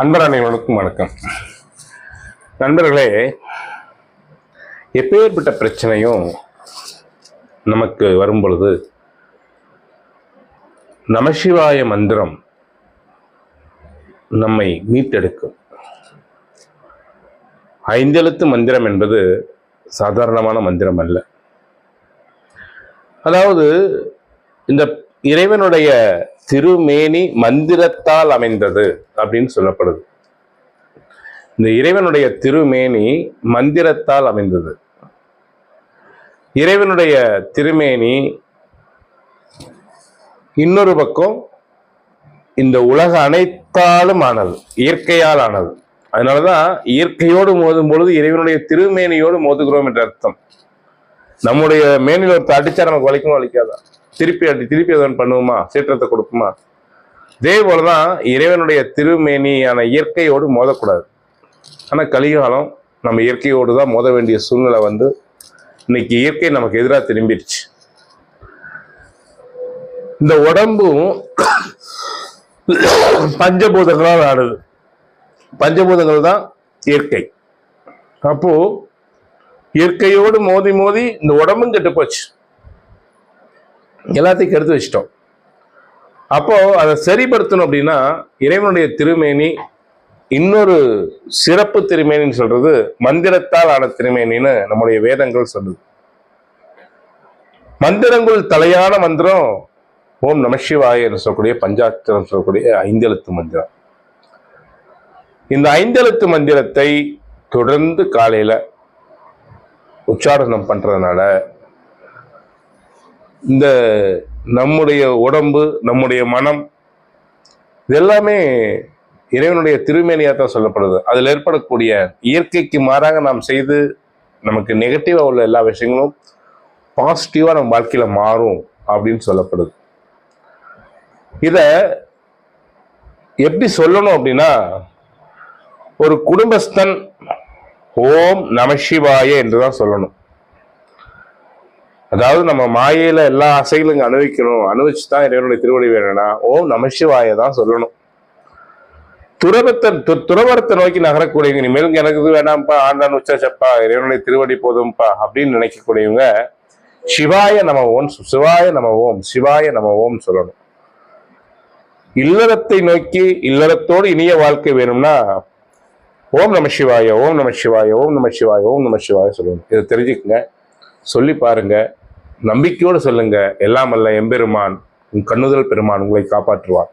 அன்பர் அனைவருக்கும் வணக்கம். நண்பர்களே எப்பேற்பட்ட பிரச்சனையும் நமக்கு வரும் பொழுது நமசிவாய மந்திரம் நம்மை மீட்டெடுக்கும். ஐந்தெழுத்து மந்திரம் என்பது சாதாரணமான மந்திரம் அல்ல அதாவது இந்த இறைவனுடைய திருமேனி மந்திரத்தால் அமைந்தது அப்படின்னு சொல்லப்படுது. இந்த இறைவனுடைய திருமேனி மந்திரத்தால் அமைந்தது. இறைவனுடைய திருமேனி இன்னொரு பக்கம் இந்த உலக அனைத்தாலும் ஆனது இயற்கையால் ஆனது. அதனாலதான் இயற்கையோடு மோதும் பொழுது இறைவனுடைய திருமேனியோடு மோதுகிறோம் என்ற அர்த்தம். நம்முடைய மேனில் ஒருத்தர் அடிச்சா நமக்கு வலிக்கும் வலிக்காதான் திருப்பி அடி திருப்பி அதன் பண்ணுவோமா? சீற்றத்தை கொடுக்குமா இதே போலதான் இறைவனுடைய திருமேனியான இயற்கையோடு மோதக்கூடாது. ஆனால் கலிகாலம் நம்ம இயற்கையோடு தான் மோத வேண்டிய சூழ்நிலை வந்து இன்னைக்கு இயற்கை நமக்கு எதிராக திரும்பிடுச்சு. இந்த உடம்பும் பஞ்சபூதங்களால் ஆடுது. பஞ்சபூதங்கள் தான் இயற்கை. அப்போ இயற்கையோடு மோதி மோதி இந்த உடம்பும் கெட்டு போச்சு. எல்லாத்தையும் கெடுத்து வச்சிட்டோம். அப்போது அதை சரிப்படுத்தணும் அப்படின்னா இறைவனுடைய திருமேனி இன்னொரு சிறப்பு திருமேனின்னு சொல்றது மந்திரத்தால் ஆன திருமேனின்னு நம்முடைய வேதங்கள் சொல்லுது. மந்திரங்கள் தலையான மந்திரம் ஓம் நமசிவாய சொல்லக்கூடிய பஞ்சாட்சரம் சொல்லக்கூடிய ஐந்தெழுத்து மந்திரம். இந்த ஐந்தெழுத்து மந்திரத்தை தொடர்ந்து காலையில உச்சாரணம் பண்றதுனால இந்த நம்முடைய உடம்பு நம்முடைய மனம் இதெல்லாமே இறைவனுடைய திருமேனியாக தான் சொல்லப்படுது. அதில் ஏற்படக்கூடிய இயற்கைக்கு மாறாக நாம் செய்து நமக்கு நெகட்டிவாக உள்ள எல்லா விஷயங்களும் பாசிட்டிவாக நம்ம வாழ்க்கையில் மாறும் அப்படின்னு சொல்லப்படுது. இதை எப்படி சொல்லணும் அப்படின்னா ஒரு குடும்பஸ்தன் ஓம் நமசிவாய என்று தான் சொல்லணும். அதாவது நம்ம மாயையில எல்லா ஆசைகளும் அனுபவிக்கணும். அனுபவிச்சு தான் இறைவனுடைய திருவடி வேணும்னா ஓம் நமசிவாய தான் சொல்லணும். துறவத்தை து- துறவரத்தை நோக்கி நகரக்கூடியவங்க இனிமேல் எனக்கு இது வேணாம்ப்பா ஆண்டான் உச்சாச்சப்பா இறைவனுடைய திருவடி போதும்ப்பா அப்படின்னு நினைக்கக்கூடியவங்க சிவாய நம ஓம் சிவாய நம ஓம் சிவாய நம ஓம் சொல்லணும். இல்லறத்தை நோக்கி இல்லறத்தோடு இனிய வாழ்க்கை வேணும்னா ஓம் நம சிவாய ஓம் நம சிவாய ஓம் நம சிவாய ஓம் நம சிவாய சொல்லணும். இதை தெரிஞ்சுக்குங்க. சொல்லி பாருங்கள் நம்பிக்கையோடு சொல்லுங்க எல்லாம் அல்ல எம்பெருமான் உன் கண்ணுதல் பெருமான் உங்களை காப்பாற்றுவார்.